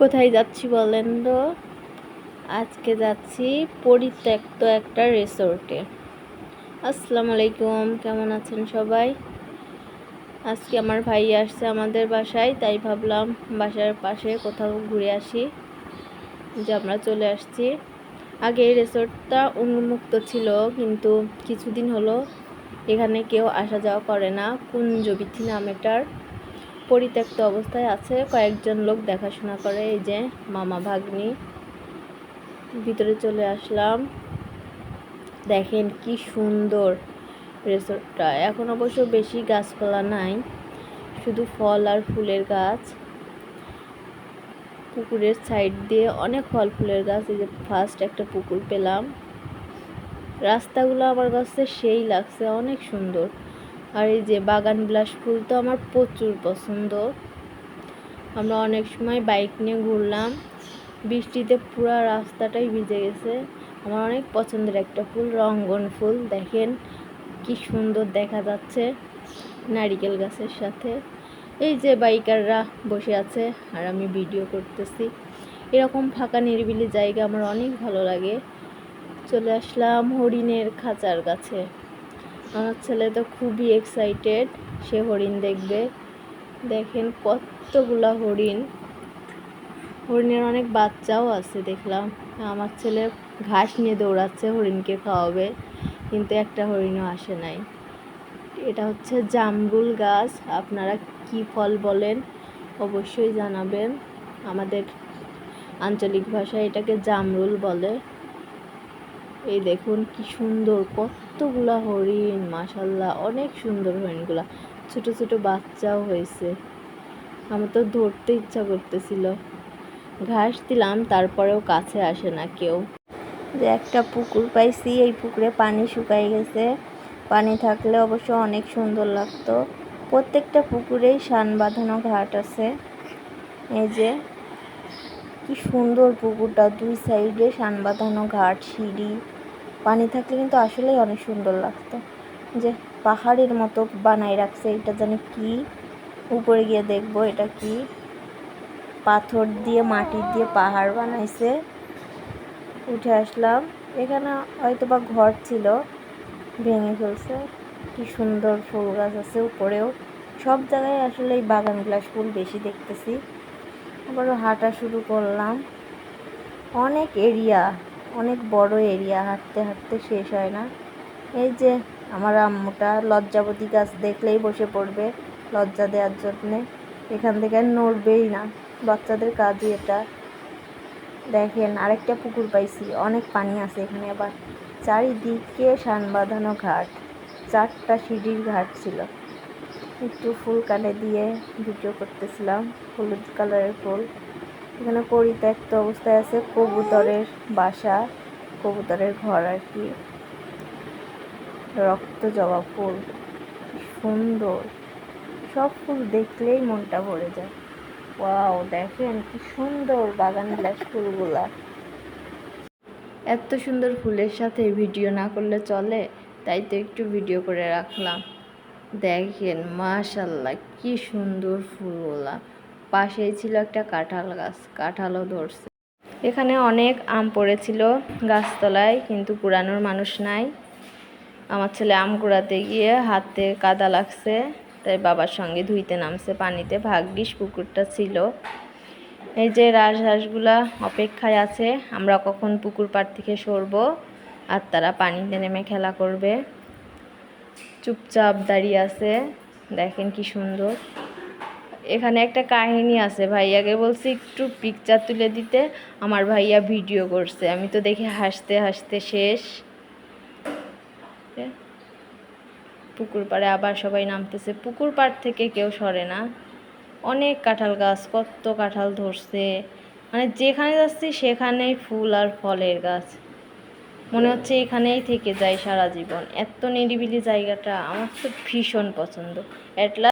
কোথায় যাচ্ছি বলেন তো? আজকে যাচ্ছি পরিত্যক্ত একটা রিসোর্টে আসসালামু আলাইকুম, কেমন আছেন সবাই? আজকে আমার ভাই আসছে আমাদের বাসায়, তাই ভাবলাম বাসার পাশে কোথাও ঘুরে আসি, যে আমরা চলে আসছি। আগে এই রিসোর্টটা উন্মুক্ত ছিল, কিন্তু কিছুদিন হলো এখানে কেউ আসা যাওয়া করে না। কুঞ্জবিথি নাম এটার। পরিত্যক্ত অবস্থায় আছে। কয়েকজন লোক দেখাশোনা করে, এই যে মামা ভাগ্নি। ভিতরে চলে আসলাম। দেখেন কি সুন্দর রিসোর্টটা। এখন অবশ্য বেশি গাছপালা নাই, শুধু ফল আর ফুলের গাছ। পুকুরের সাইড দিয়ে অনেক ফল ফুলের গাছ, এই যে ফার্স্ট একটা পুকুর পেলাম। রাস্তাগুলো আমার কাছে সেই লাগছে, অনেক সুন্দর। আর এই যে বাগান বিলাস ফুল তো আমার প্রচুর পছন্দ। আমরা অনেক সময় বাইক নিয়ে ঘুরলাম, বৃষ্টিতে পুরো রাস্তাটাই ভিজে গেছে। আমার অনেক পছন্দের একটা ফুল, রঙ্গন ফুল, দেখেন কি সুন্দর দেখা যাচ্ছে নারিকেল গাছের সাথে। এই যে বাইকাররা বসে আছে আর আমি ভিডিও করতেছি। এরকম ফাঁকা নিরিবিলি জায়গা আমার অনেক ভালো লাগে। চলে আসলাম হরিণের খাঁচার কাছে আমার ছেলে তো খুবই এক্সাইটেড সে হরিণ দেখবে। দেখেন কতগুলা হরিণ। হরিণের অনেক বাচ্চাও আছে, দেখলাম। আমার ছেলে ঘাস নিয়ে দৌড়াচ্ছে, হরিণকে খাওয়াবে, কিন্তু একটা হরিণও আসে নাই। এটা হচ্ছে জামরুল গাছ, আপনারা কি ফল বলেন অবশ্যই জানাবেন। আমাদের আঞ্চলিক ভাষায় এটাকে জামরুল বলে। এই দেখুন কি সুন্দর, কতগুলা হরিণ, মাশাল্লাহ, অনেক সুন্দর হরিণগুলা। ছোট ছোট বাচ্চাও হয়েছে। আমার তো ধরতে ইচ্ছা করতেছিল। ঘাস দিলাম, তারপরেও কাছে আসে না কেউ। যে একটা পুকুর পাইছি, এই পুকুরে পানি শুকাই গেছে। পানি থাকলে অবশ্য অনেক সুন্দর লাগতো। প্রত্যেকটা পুকুরেই সান বাঁধানো ঘাট আছে। এই যে, কি সুন্দর পুকুরটা। দুই সাইডে সান বাঁধানো ঘাট, সিঁড়ি। পানি থাকলে কিন্তু আসলেই অনেক সুন্দর লাগতো। যে পাহাড়ের মতো বানাই রাখছে, এটা জানি কি? উপরে গিয়ে দেখব এটা কি? পাথর দিয়ে, মাটি দিয়ে পাহাড় বানাইছে। উঠে আসলাম। এখানে হয়তো বা ঘর ছিল, ভেঙে ফেলছে। কি সুন্দর ফুল গাছ আছে উপরেও। সব জায়গায় আসলে এই বাগান গ্লাস ফুল বেশি দেখতেছি। আবারও হাঁটা শুরু করলাম। অনেক এরিয়া। অনেক বড় এরিয়া, হাঁটতে হাঁটতে শেষ হয় না। এই যে আমার আম্মুটা লজ্জাবতী গাছ দেখলেই বসে পড়বে লজ্জা দেওয়ার জন্যে। এখান থেকে আর নড়বেই না। বাচ্চাদের কাজই এটা। দেখেন, আরেকটা পুকুর পাইছি। অনেক পানি আছে এখানে আবার। চারিদিকে সান বাঁধানো ঘাট। চারটা সিঁড়ির ঘাট ছিল। একটু ফুল কানে দিয়ে ভিডিও করতেছিলাম, হলুদ কালারের ফুল। এখানে পরিত্যক্ত অবস্থায় আছে কবুতরের বাসা, কবুতরের ঘর আর কি। রক্ত জবা ফুল সুন্দর। সব ফুল দেখলেই মনটা ভরে যায়। ওয়াও, দেখেন কি সুন্দর বাগান বিলাস ফুলগুলা। এত সুন্দর ফুলের সাথে ভিডিও না করলে চলে, তাই তো একটু ভিডিও করে রাখলাম। দেখেন মাশাল্লাহ কি সুন্দর ফুলগুলা। পাশেই ছিল একটা কাঁঠাল গাছ, কাঁঠালও ধরছে। এখানে অনেক আম পড়েছিল গাছতলায়, কিন্তু কুড়ানোর মানুষ নাই। আমার ছেলে আম কুড়াতে গিয়ে হাতে কাদা লাগছে, তাই বাবার সঙ্গে ধুইতে নামছে পানিতে। ভাগ্যিস পুকুরটা ছিল। এই যে রাজহাঁসগুলা অপেক্ষায় আছে, আমরা কখন পুকুর পাড় থেকে সরবো আর তারা পানিতে নেমে খেলা করবে। চুপচাপ দাঁড়িয়ে আছে, দেখেন কি সুন্দর। এখানে একটা কাহিনী আছে, ভাইয়াকে বলছি একটু পিকচার তুলে দিতে, আমার ভাইয়া ভিডিও করছে। আমি তো দেখি হাসতে হাসতে শেষ। পুকুর পাড়ে আবার সবাই নামতেছে। পুকুর পাড় থেকে কেউ সরে না। অনেক কাঁঠাল গাছ, কত কাঁঠাল ধরছে। মানে যেখানে যাচ্ছি সেখানেই ফুল আর ফলের গাছ। মনে হচ্ছে এখানেই থেকে যায় সারা জীবন। এত নিরিবিলি জায়গাটা আমার তো ভীষণ পছন্দ। অ্যাটলা